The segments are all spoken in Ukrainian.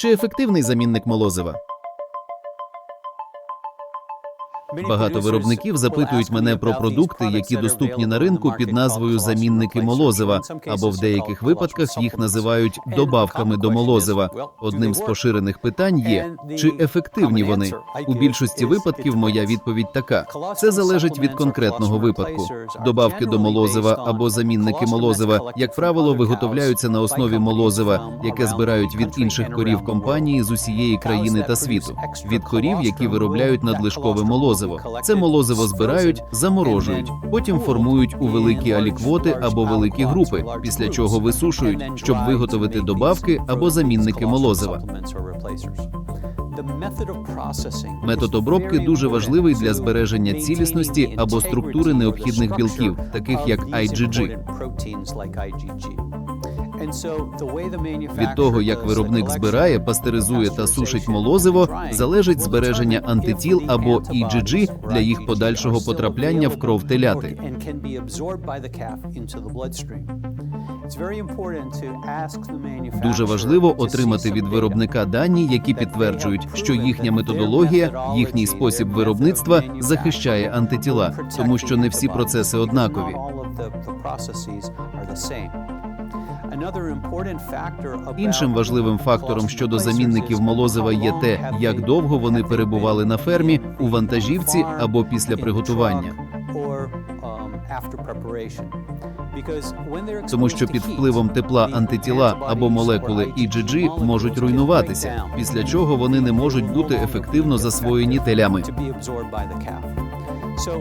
Чи ефективний замінник молозива? Багато виробників запитують мене про продукти, які доступні на ринку під назвою замінники молозива, або в деяких випадках їх називають добавками до молозива. Одним з поширених питань є чи ефективні вони. У більшості випадків моя відповідь така: це залежить від конкретного випадку. Добавки до молозива або замінники молозива, як правило, виготовляються на основі молозива, яке збирають від інших корів компанії з усієї країни та світу, від корів, які виробляють надлишкове молозиво. Це молозиво збирають, заморожують, потім формують у великі аліквоти або великі групи, після чого висушують, щоб виготовити добавки або замінники молозива. Метод обробки дуже важливий для збереження цілісності або структури необхідних білків, таких як IgG. Від того, як виробник збирає, пастеризує та сушить молозиво, залежить збереження антитіл або IgG для їх подальшого потрапляння в кров теляти. Дуже важливо отримати від виробника дані, які підтверджують, що їхня методологія, їхній спосіб виробництва захищає антитіла, тому що не всі процеси однакові. Іншим важливим фактором щодо замінників молозива є те, як довго вони перебували на фермі у вантажівці або після приготування. Тому що під впливом тепла антитіла або молекули IgG можуть руйнуватися, після чого вони не можуть бути ефективно засвоєні телями.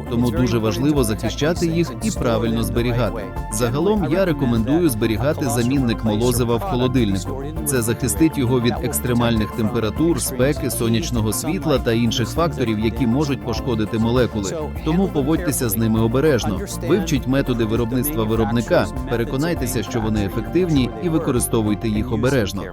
Тому дуже важливо захищати їх і правильно зберігати. Загалом я рекомендую зберігати замінник молозива в холодильнику. Це захистить його від екстремальних температур, спеки, сонячного світла та інших факторів, які можуть пошкодити молекули. Тому поводьтеся з ними обережно. Вивчіть методи виробництва виробника, переконайтеся, що вони ефективні, і використовуйте їх обережно.